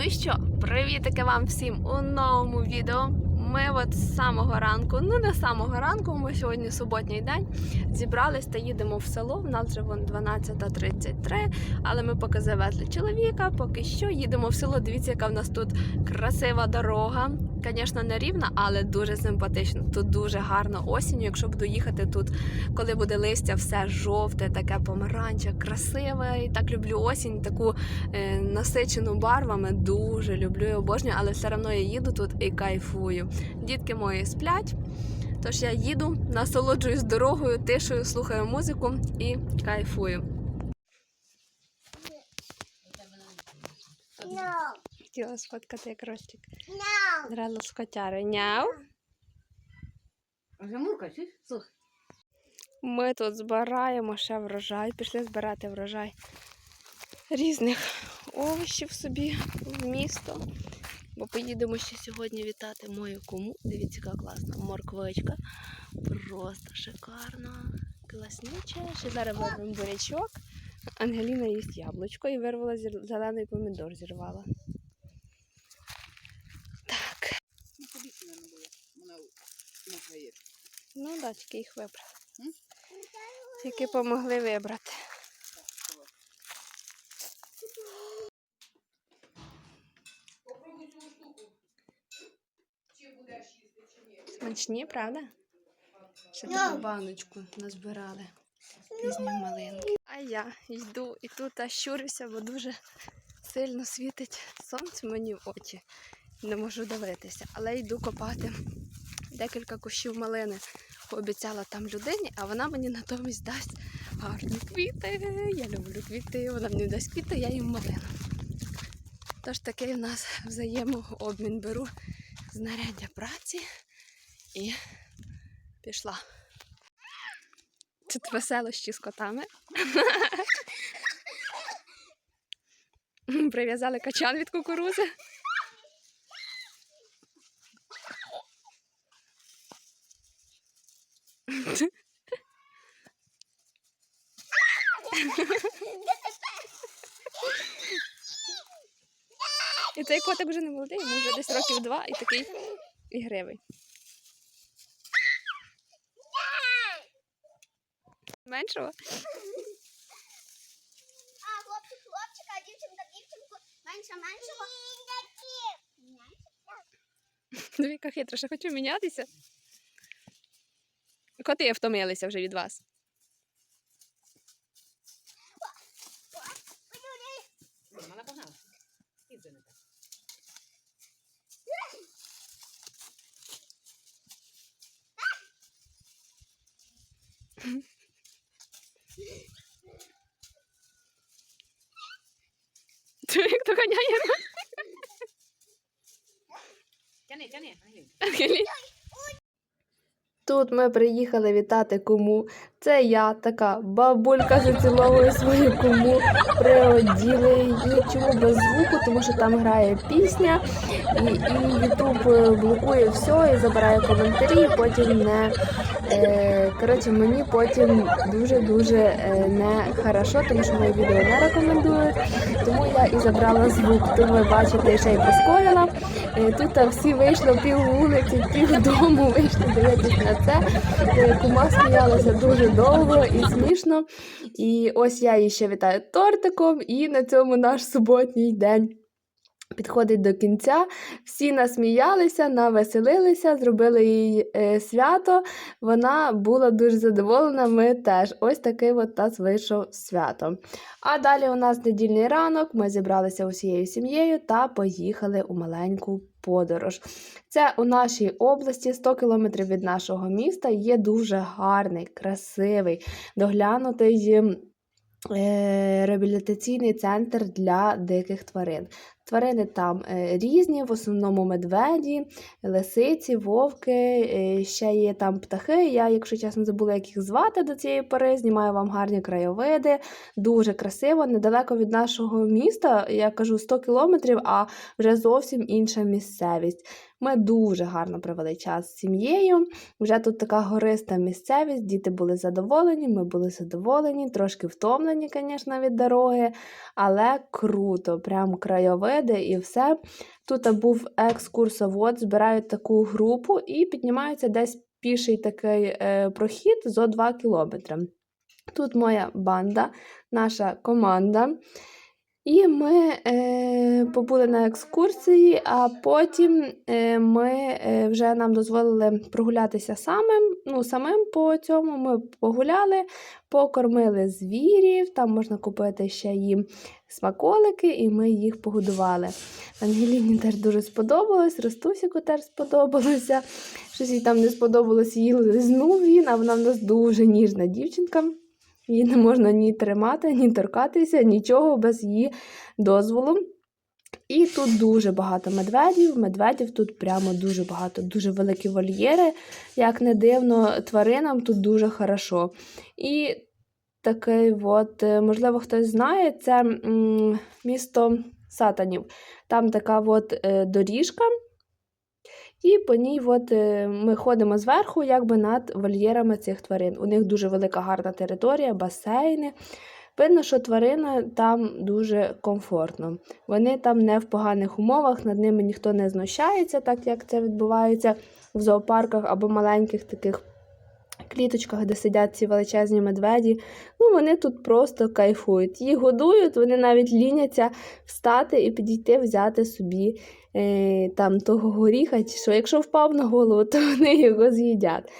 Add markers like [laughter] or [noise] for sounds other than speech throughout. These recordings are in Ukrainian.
Ну і що, привітики вам всім у новому відео. Ми от з самого ранку, ну не з самого ранку, ми сьогодні суботній день, зібрались та їдемо в село. В нас вже вон 12.33, але ми поки завезли чоловіка, поки що їдемо в село. Дивіться, яка в нас тут красива дорога. Звісно, не рівна, але дуже симпатично. Тут дуже гарно осінню. Якщо буду їхати тут, коли буде листя, все жовте, таке помаранче, красиве. І так люблю осінь, таку е, насичену барвами. Дуже люблю і обожнюю, але все одно я їду тут і кайфую. Дітки мої сплять. Тож я їду, насолоджуюсь дорогою, тишою, слухаю музику і кайфую. No, Хотіла сфоткати як Ростик. no. Грала з котярою. Няу. А вже мурка, чи? Слухай. Ми тут збираємо ще врожай. Пішли збирати врожай різних овочів собі в місто. Бо поїдемо ще сьогодні вітати мою кому. Дивіться, яка класна морквичка. Просто шикарна, класнюча. Ще зараз вирвемо бурячок. Ангеліна їсть яблучко і вирвала зір- зелений помідор, зірвала. Так, Ну, тобі сюди не було. Вона на твоє. Ну да, тільки їх вибрали. Тільки помогли вибрати. Смачні, правда? Ще Ну. таку баночку назбирали пізні малинки. А я йду і тут аж бо дуже сильно світить сонце мені в очі. Не можу дивитися, але йду копати декілька кущів малини. Пообіцяла там людині, а вона мені натомість дасть гарні квіти. Я люблю квіти, вона мені дасть квіти, я їм малину. Тож такий в нас взаємообмін беру знаряддя праці і пішла. Тут веселощі з котами. [laughs] Прив'язали качан від кукурузи. І цей котик вже не молодий, йому вже десь років два і такий ігривий. Меншого? А, хлопчик, хлопчик, а дівчинка, дівчинку. Менше, меншого. Ще хочу мінятися. Коти втомилися вже від вас. Вона погнала. Іди не так. Диви, як доганяє Тяни, тяни, Ангелін. Ангелі. Тут ми приїхали вітати куму. Це я, така бабулька заціловує свою куму, приоділи її. Чому без звуку? Тому що там грає пісня, і, і Ютуб е, блокує все і забирає коментарі, потім не. Е, коротше, мені потім дуже-дуже е, не хорошо, тому що мої відео не рекомендують. Тому я і забрала звук. Тут ви бачите, ще й прискорила. Е, Тут всі вийшли пів вулиці, пів дому вийшли дивитись на це. Е, Кума сміялася дуже довго і смішно. І ось я її ще вітаю тортиком, і на цьому наш суботній день. Підходить до кінця, всі насміялися, навеселилися, зробили їй е, свято. Вона була дуже задоволена. Ми теж. Ось такий от нас вийшов свято. А далі у нас недільний ранок. Ми зібралися усією сім'єю та поїхали у маленьку подорож. Це у нашій області 100 кілометрів від нашого міста. Є дуже гарний, красивий, доглянутий. е, Реабілітаційний центр для диких тварин. Тварини там е, різні, в основному медведі, лисиці, вовки, е, ще є там птахи. Я, якщо чесно, забула, як їх звати до цієї пори. Знімаю вам гарні краєвиди, дуже красиво, недалеко від нашого міста. Я кажу 100 кілометрів, а вже зовсім інша місцевість. Ми дуже гарно провели час з сім'єю. Вже тут така гориста місцевість, діти були задоволені, ми були задоволені, трошки втомлені, звісно, від дороги, але круто. Прям краєвид види і все. Тут був екскурсовод, збирають таку групу і піднімаються десь піший такий е, прохід зо 2 кілометри. Тут моя банда, наша команда. І ми е, побули на екскурсії, а потім е, ми е, вже нам дозволили прогулятися самим, ну, самим по цьому. Ми погуляли, покормили звірів, там можна купити ще їм смаколики, і ми їх погодували. Ангеліні теж дуже сподобалось, Ростусіку теж сподобалося. Щось їй там не сподобалось, її лизнув він, а вона в нас дуже ніжна дівчинка. Її не можна ні тримати, ні торкатися, нічого без її дозволу. І тут дуже багато медведів. Медведів тут прямо дуже багато, дуже великі вольєри. Як не дивно, тваринам тут дуже хорошо. І такий, от, е, можливо, хтось знає, це місто Сатанів. Там така от е, доріжка. І по ній от, е, ми ходимо зверху, якби над вольєрами цих тварин. У них дуже велика гарна територія, басейни. Видно, що тварина там дуже комфортно. Вони там не в поганих умовах, над ними ніхто не знущається, так як це відбувається в зоопарках або маленьких таких кліточках, де сидять ці величезні медведі. Ну, вони тут просто кайфують. Їх годують, вони навіть ліняться встати і підійти взяти собі е, там того горіха, чи що якщо впав на голову, то [laughs] вони його з'їдять.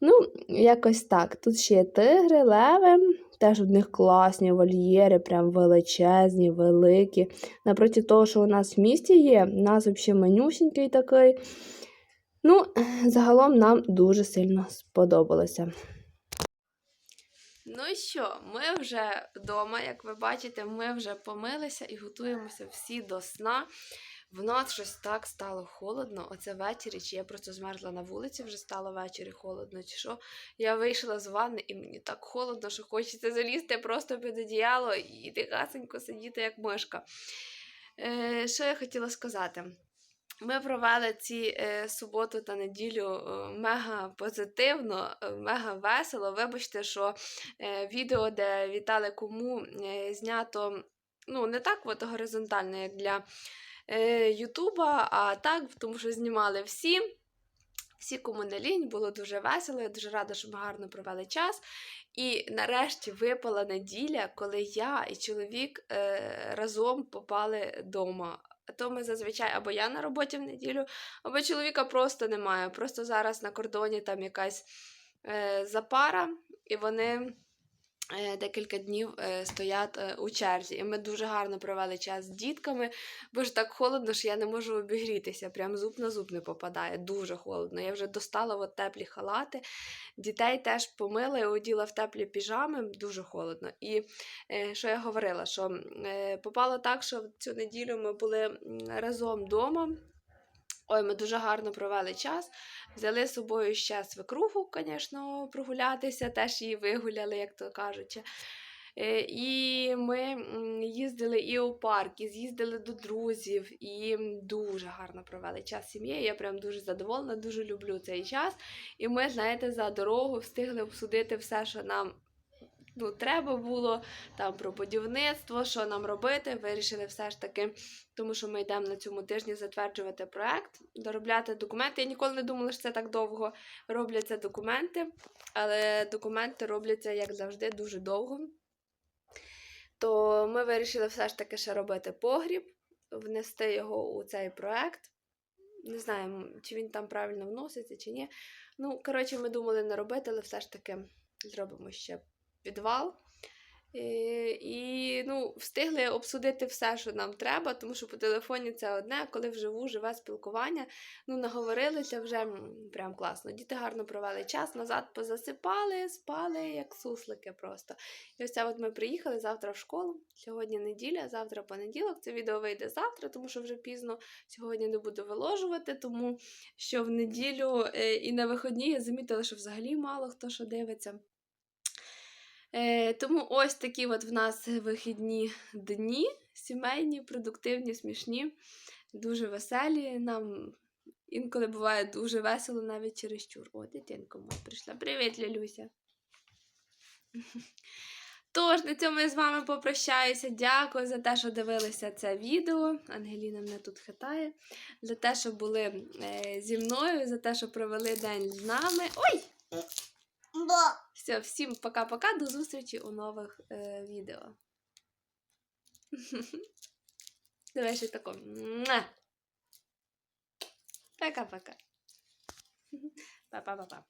Ну, якось так. Тут ще є тигри, леви. Теж у них класні вольєри, прям величезні, великі. Напроти того, що у нас в місті є, у нас взагалі менюсінький такий. Ну, загалом нам дуже сильно сподобалося. Ну що, ми вже вдома, як ви бачите, ми вже помилися і готуємося всі до сна. В нас щось так стало холодно. Оце ввечері, чи я просто змерзла на вулиці, вже стало ввечері холодно, чи що. Я вийшла з ванни і мені так холодно, що хочеться залізти просто під одіяло і тихасенько сидіти, як мишка. Е, що я хотіла сказати? Ми провели ці е, суботу та неділю е, мега позитивно, е, мега весело. Вибачте, що е, відео, де вітали кому, е, знято ну, не так от горизонтально, як для е, Ютуба, а так, тому що знімали всі. Всі, кому не лінь, було дуже весело. Я дуже рада, що ми гарно провели час. І нарешті випала неділя, коли я і чоловік е, разом попали вдома. То ми зазвичай або я на роботі в неділю, або чоловіка просто немає. Просто зараз на кордоні там якась е, запара, і вони декілька днів е, стоять е, у черзі. І ми дуже гарно провели час з дітками, бо ж так холодно, що я не можу обігрітися. Прям зуб на зуб не попадає. Дуже холодно. Я вже достала от теплі халати. Дітей теж помила і оділа в теплі піжами, дуже холодно. І е, що я говорила, що е, попало так, що в цю неділю ми були разом вдома. Ой, ми дуже гарно провели час. Взяли з собою ще свекруху, звісно, прогулятися, теж її вигуляли, як то кажуть. Е, І ми їздили і у парк, і з'їздили до друзів, і дуже гарно провели час сім'єю. Я прям дуже задоволена, дуже люблю цей час. І ми, знаєте, за дорогу встигли обсудити все, що нам ну, треба було, там про будівництво, що нам робити. Вирішили все ж таки, тому що ми йдемо на цьому тижні затверджувати проект, доробляти документи. Я ніколи не думала, що це так довго робляться документи, але документи робляться, як завжди, дуже довго. То ми вирішили все ж таки ще робити погріб, внести його у цей проект. Не знаю, чи він там правильно вноситься, чи ні. Ну, коротше, ми думали не робити, але все ж таки зробимо ще підвал. І ну, встигли обсудити все, що нам треба, тому що по телефоні це одне, коли вживу живе спілкування. Ну, наговорилися вже прям класно. Діти гарно провели час, назад позасипали, спали, як суслики просто. І ось це от ми приїхали завтра в школу. Сьогодні неділя, завтра понеділок. Це відео вийде завтра, тому що вже пізно сьогодні не буду виложувати, тому що в неділю е, і на виходні я замітила, що взагалі мало хто що дивиться. Е, тому ось такі от в нас вихідні дні, сімейні, продуктивні, смішні, дуже веселі. Нам інколи буває дуже весело навіть через чур. О, дитинка моя прийшла. Привіт, Лялюся! Тож, на цьому я з вами попрощаюся. Дякую за те, що дивилися це відео. Ангеліна мене тут хитає. За те, що були е, зі мною, за те, що провели день з нами. Ой! Да. Все, всім пока-пока, до зустрічі у нових е, відео. [laughs] Давай ще тако. Пока-пока. [laughs] Па-па-па-па.